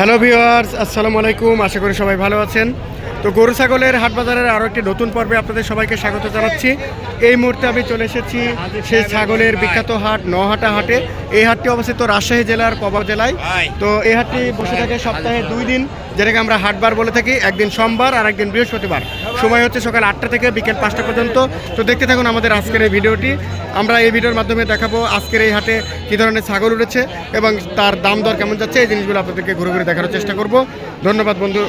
Hello viewers আসসালামু আলাইকুম। আশা করি সবাই ভালো আছেন। তো গরু ছাগলের হাট বাজারের আরও একটি নতুন পর্বে আপনাদের সবাইকে স্বাগত জানাচ্ছি। এই মুহূর্তে আমি চলে এসেছি সেই ছাগলের বিখ্যাত হাট নহাটা হাটে। এই হাটটি অবস্থিত রাজশাহী জেলার পবা জেলায়। তো এই হাটটি বসে থাকে সপ্তাহে দুই দিন যেটাকে আমরা হাটবার বলে থাকি। একদিন সোমবার আর একদিন বৃহস্পতিবার। সময় হচ্ছে সকাল আটটা থেকে বিকেল পাঁচটা পর্যন্ত। তো দেখতে থাকুন আমাদের আজকের এই ভিডিওটি। আমরা এই ভিডিওর মাধ্যমে দেখাবো আজকের এই হাটে কী ধরনের ছাগল উঠেছে এবং তার দাম দর কেমন যাচ্ছে এই জিনিসগুলো আপনাদেরকে ঘুরে ঘুরে দেখানোর চেষ্টা করব। ধন্যবাদ বন্ধু।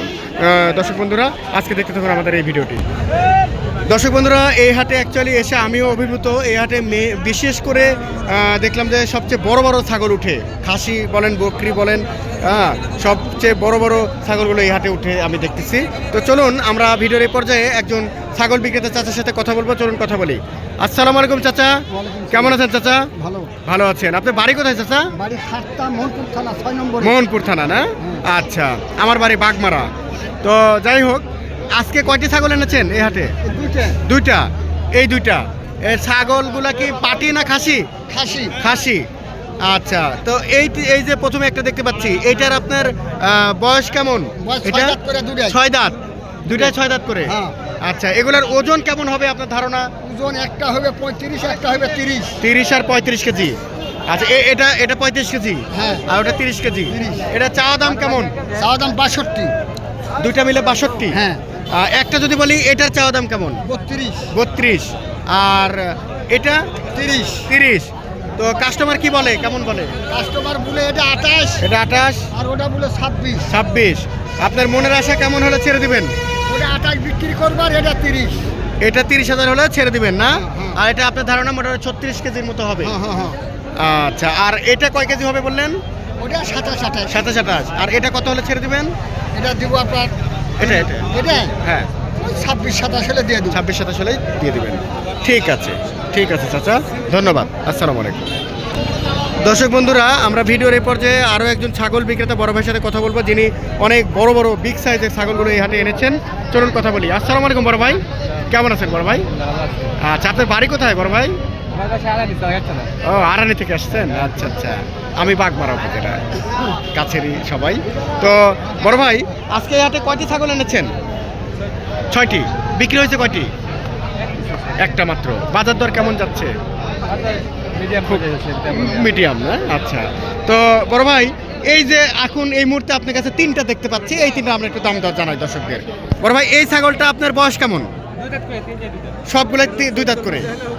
দর্শক বন্ধুরা আজকে দেখতে থাকুন আমাদের এই ভিডিওটি। দর্শক বন্ধুরা এই হাটে অ্যাকচুয়ালি এসে আমিও অভিভূত। এই হাটে বিশেষ করে দেখলাম যে সবচেয়ে বড় বড় ছাগল উঠে। খাসি বলেন বকরি বলেন হ্যাঁ সবচেয়ে বড় বড় ছাগলগুলো এই হাটে উঠে আমি দেখতেছি। তো চলুন আমরা ভিডিওর এই পর্যায়ে একজন ছাগল বিক্রেতা চাচার সাথে কথা বলব। চলুন কথা বলি। আসসালামু আলাইকুম চাচা। কেমন আছেন চাচা? ভালো। ভালো আছেন। আপনার বাড়ি কোথায় চাচা? বাড়ি মোহনপুর থানা মোহনপুর থানা না? আচ্ছা। আমার বাড়ি বাগমারা। তো যাই হোক আজকে কয়টি ছাগল এনেছেন এই হাটে? দুইটা। দুইটা? এই দুইটা। এই ছাগলগুলা কি পাটি না খাসি? খাসি। খাসি। আচ্ছা তো এই এই যে প্রথমে একটা দেখতে পাচ্ছি এইটার আপনার বয়স কেমন? বয়স ছয় দাঁত দুটাই। ছয় দাঁত। দুইটাই ছয় দাঁত করে? হ্যাঁ। আচ্ছা এগুলার ওজন কেমন হবে আপনার ধারণা? ওজন একটা হবে পঁয়ত্রিশ একটা হবে তিরিশ। তিরিশ আর পঁয়ত্রিশ কেজি। আচ্ছা এটা এটা পঁয়ত্রিশ কেজি? হ্যাঁ। আর ওটা তিরিশ কেজি। এটা চাওয়া দাম কেমন? চাওয়া দাম বাষট্টি। দুইটা মিলে বাষট্টি? হ্যাঁ। একটা যদি বলি এটার চাওয়া দাম কেমন? বত্রিশ। বত্রিশ। আর এটা? তিরিশ। তিরিশ। তো কাস্টমার কি বলে? কেমন বলে? কাস্টমার বলে এটা আঠাশ। এটা আঠাশ। আর ওটা বলে ছাব্বিশ। ছাব্বিশ। আপনার মনের আশা কেমন হলে ছেড়ে দিবেন? ওটা আঠাশ বিক্রি করবার এটা তিরিশ। এটা তিরিশ হাজার হলে ছেড়ে দিবেন না? হ্যাঁ, হ্যাঁ। আর এটা আপনার ধারণা মোটামুটি ছত্রিশ কেজির মতো হবে। হ্যাঁ হ্যাঁ হ্যাঁ। আচ্ছা আর এটা কয় কেজি হবে বললেন? ওটা সাতাশ আঠাশ। সাতাশ আঠাশ। আর এটা কত হলে ছেড়ে দিবেন? এটা দিব আপনার এটা এটা। এটা? হ্যাঁ। ছাব্বিশ সাতাশ হলে দিয়ে দেবো। ছাব্বিশ সাতাশ হলেই দিয়ে দিবেন। ঠিক আছে ঠিক আছে চাচা। ধন্যবাদ। আসসালামু আলাইকুম। দর্শক বন্ধুরা আমরা ভিডিওর এই পর্যায়ে আরও একজন ছাগল বিক্রেতা বড় ভাইয়ের সাথে কথা বলব যিনি অনেক বড় বড় বিগ সাইজের ছাগলগুলো এই হাটে এনেছেন। চলুন কথা বলি। আসসালামু আলাইকুম বড় ভাই। কেমন আছেন বড় ভাই? আচ্ছা আপনার বাড়ি কোথায় বড় ভাই? ও আরানি থেকে আসছেন? আচ্ছা আচ্ছা। আমি বাগমারা উপজেলা, কাছেরই সবাই। তো, বড় ভাই, আজকে হাটে কয়টি ছাগল এনেছেন? ছয়টি। বিক্রি হয়েছে কয়টি? একটা মাত্র। বাজার দর কেমন যাচ্ছে? মিডিয়াম, না? আচ্ছা। তো, বড় ভাই, এই যে এখন এই মুহূর্তে আপনার কাছে তিনটা দেখতে পাচ্ছি। এই তিনটা আমরা একটু দাম দর জানাই দর্শকদের। বড় ভাই, এই ছাগলটা আপনার বয়স কেমন? সবগুলো দুই দাঁত করে?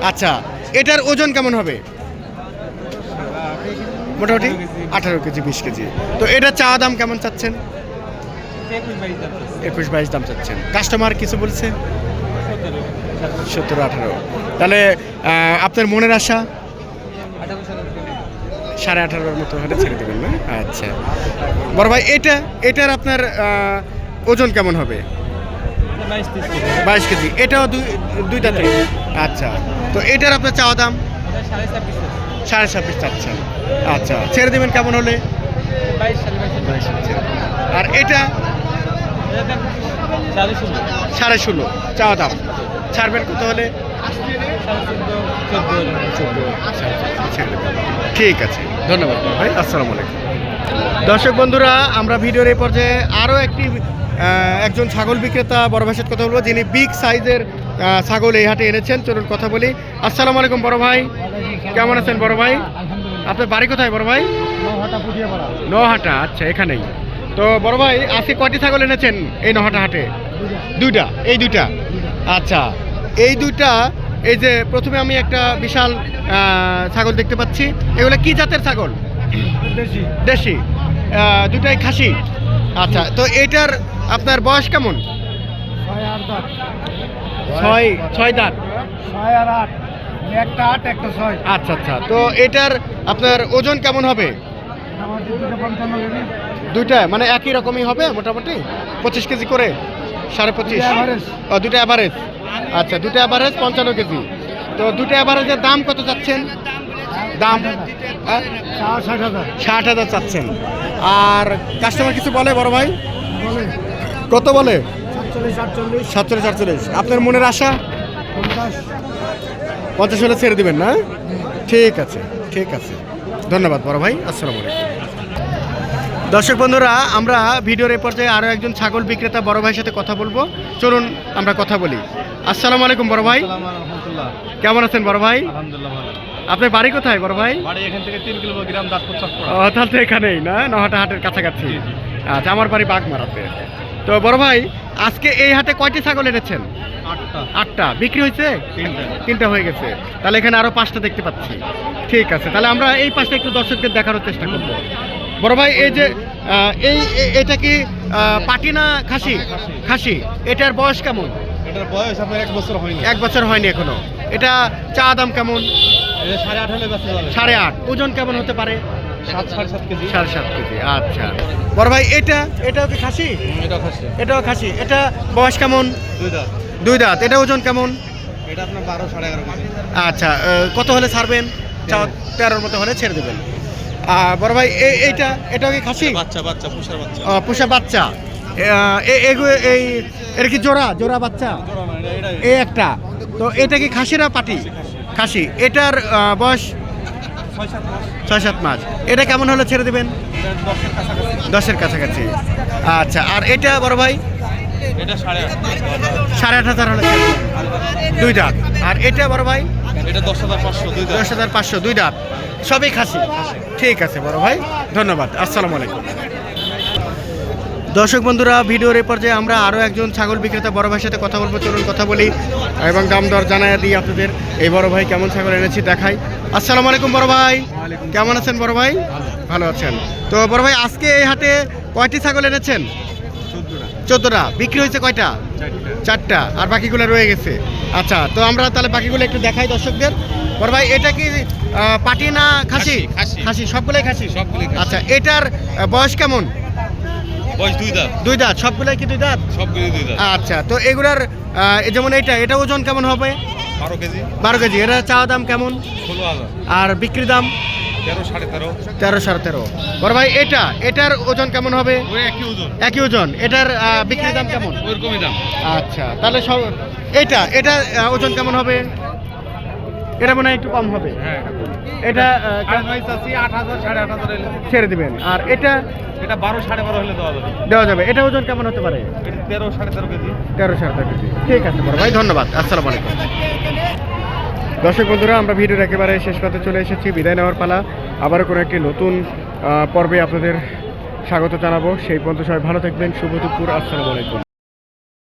আচ্ছা এটার ওজন কেমন হবে? মোটামুটি আঠারো কেজি বিশ কেজি। তো এটা চা দাম কেমন চাচ্ছেন? একুশ বাইশ দাম চাচ্ছেন। কাস্টমার কিছু বলছে? সত্তর আঠারো। তাহলে আপনার মনের আশা? সাড়ে আঠারোর মতো হলে ছেড়ে দেবেন না? আচ্ছা। বড় ভাই এটা এটার আপনার ওজন কেমন হবে? বাইশ কেজি। এটাও দুই দুই দাঁতে আচ্ছা। তো এটার আপনার চাওয়া দাম? সাড়ে ছাব্বিশ চাচ্ছেন আচ্ছা। ছেড়ে দেবেন কেমন হলে? আর এটা? সাড়ে ষোলো। চাওয়া দাম। ছাড়বেন কত হলে? ঠিক আছে। ধন্যবাদ ভাই। আসসালামু আলাইকুম। দর্শক বন্ধুরা আমরা ভিডিওর এই পর্যায়ে আরও একটি একজন ছাগল বিক্রেতা বড় ভাইয়ের কথা বলব যিনি বিগ সাইজের ছাগল এই হাটে এনেছেন। চলুন কথা বলি। আসসালামু আলাইকুম বড় ভাই। কেমন আছেন বড় ভাই? আপনার বাড়ি কোথায় বড় ভাই? নহাটা আচ্ছা এখানেই। তো বড় ভাই আজকে কয়টি ছাগল এনেছেন এই নহাটা হাটে? দুইটা। এই দুইটা? আচ্ছা এই দুইটা এই যে প্রথমে আমি একটা বিশাল ছাগল দেখতে পাচ্ছি। এগুলো কি জাতের ছাগল? দেশি। আহ, দুটাই খাসি। আচ্ছা তো এটার আপনার বয়স কেমন? ছয় ছয় দাঁত? ছয় আর আট। একটা আট একটা ছয়। আচ্ছা আচ্ছা। তো এটার আপনার ওজন কেমন হবে? দুইটা মানে একই রকমই হবে মোটামুটি? পঁচিশ কেজি করে? সাড়ে পঁচিশ? ও দুটো অ্যাভারেজ আচ্ছা দুটো অ্যাভারেজ পঞ্চান্ন কেজি। তো দুটো অ্যাভারেজের দাম কত চাচ্ছেন? দাম? ষাট হাজার। চাচ্ছেন। আর কাস্টমার কিছু বলে বড় ভাই? কত বলে? সাতচল্লিশ আটচল্লিশ। সাতচল্লিশ আপনার মনের আশা? পঞ্চাশ। হলে ছেড়ে দিবেন না? ঠিক আছে ঠিক আছে। ধন্যবাদ বড় ভাই। আসসালামু আলাইকুম। দর্শক বন্ধুরা আমরা ভিডিওর এ পর্যায়ে আরও একজন ছাগল বিক্রেতা বড় ভাইয়ের সাথে কথা বলব। চলুন আমরা কথা বলি। আসসালামু আলাইকুম বড় ভাই। কেমন আছেন বড় ভাই? আপনার বাড়ি কোথায় বড় ভাই? এখান থেকে তিন তাহলে তো এখানেই না? নহাটা হাটের কাছাকাছি। আচ্ছা আমার বাড়ি বাগমারাতে। তো বড় ভাই আজকে এই হাটে কয়টি ছাগল এনেছেন? আটটা। বিক্রি হয়েছে? তিনটা। হয়ে গেছে। তাহলে এখানে আরও পাঁচটা দেখতে পাচ্ছি। ঠিক আছে তাহলে আমরা এই পাশটা একটু দর্শকদের দেখানোর চেষ্টা করব। বড় ভাই এই যে এই এটা কি আহ, পাটি না খাসি? খাসি। এটার বয়স কেমন? এটার বয়স আপনার এক বছর হয়নি। এক বছর হয়নি এখনও। এটা চা দাম কেমন? সাড়ে আট হলে সাড়ে আট। ওজন কেমন হতে পারে? সাড়ে সাত কেজি? আচ্ছা। বড় ভাই এটা এটাও কি খাসি? এটাও খাসি। এটা বয়স কেমন? দুই দাঁত। দুই দাঁত। এটা ওজন কেমন? এটা আপনার বারো সাড়ে এগারো আচ্ছা কত হলে ছাড়বেন? তেরোর মতো হলে ছেড়ে দেবেন। আর বড় ভাই এই এইটা এটাও কি খাসি? বাচ্চা বাচ্চা পুষার বাচ্চা। আহ, বাচ্চা। এই এটা কি জোড়া? জোড়া বাচ্চা? জোড়া না, এটা এটাই এই একটা। তো এটা কি খাসি না পাটি? খাসি এটার বয়স ছয় সাত মাস। এটা কেমন হলে ছেড়ে দেবেন? দশের কাছাকাছি। আচ্ছা আর এটা বড় ভাই? এটা সাড়ে আট হাজার। হলে দুই ডাক আর এটা বড় ভাই? এটা দশ হাজার পাঁচশো দুই দশ হাজার পাঁচশো দুই দাঁত। সবই খাসি। ঠিক আছে বড় ভাই ধন্যবাদ। আসসালামু আলাইকুম। দর্শক বন্ধুরা ভিডিওর এ পর্যায়ে আমরা আরও একজন ছাগল বিক্রেতা বড় ভাইয়ের সাথে কথা বলব। চলুন কথা বলি এবং দাম দর জানাই দিই আপনাদের। এই বড় ভাই কেমন ছাগল এনেছি দেখাই। আসসালামু আলাইকুম বড় ভাই। কেমন আছেন বড় ভাই? ভালো। আছেন। তো বড় ভাই আজকে এই হাটে কয়টি ছাগল এনেছেন? চোদ্দোটা। বিক্রি হয়েছে কয়টা? চারটা। আর বাকিগুলো রয়ে গেছে। আচ্ছা তো আমরা তাহলে বাকিগুলো একটু দেখাই দর্শকদের। বড় ভাই এটা কি পাটি না খাসি? খাসি, সবগুলোই খাসি। আচ্ছা এটার বয়স কেমন? বয়স দুই দাঁত। দুই দাঁত সবগুলোই কি দুই দাঁত? সবগুলি দুই দাঁত। আচ্ছা তো এগুলার যেমন এটা এটা ওজন কেমন হবে? বারো কেজি। বারো কেজি এটা চাওয়া দাম কেমন? ষোলো হাজার। আর বিক্রি দাম? তেরো সাড়ে তেরো। তেরো সাড়ে তেরো। বড় ভাই এটা এটার ওজন কেমন হবে? একই ওজন। একই ওজন এটার বিক্রি দাম কেমন? দাম। আচ্ছা তাহলে সব এটা এটা ওজন কেমন হবে? এটা মনে হয় একটু কম হবে। হ্যাঁ এটা ছেড়ে দিবেন। আর এটা এটা বারো সাড়ে বারো হলে দেওয়া যাবে। দেওয়া যাবে। এটা ওজন কেমন হতে পারে? তেরো সাড়ে তেরো কেজি। তেরো সাড়ে তেরো কেজি। ঠিক আছে বড় ভাই ধন্যবাদ। আসসালামু আলাইকুম। দর্শক বন্ধুরা আমরা ভিডিওর একেবারে শেষ পথে চলে এসেছি। বিদায় নেওয়ার পালা। আবারও কোনো একটি নতুন পর্বে আপনাদের স্বাগত জানাব। সেই পর্যন্ত সবাই ভালো থাকবেন। শুভ দুপুর। আসসালামু আলাইকুম।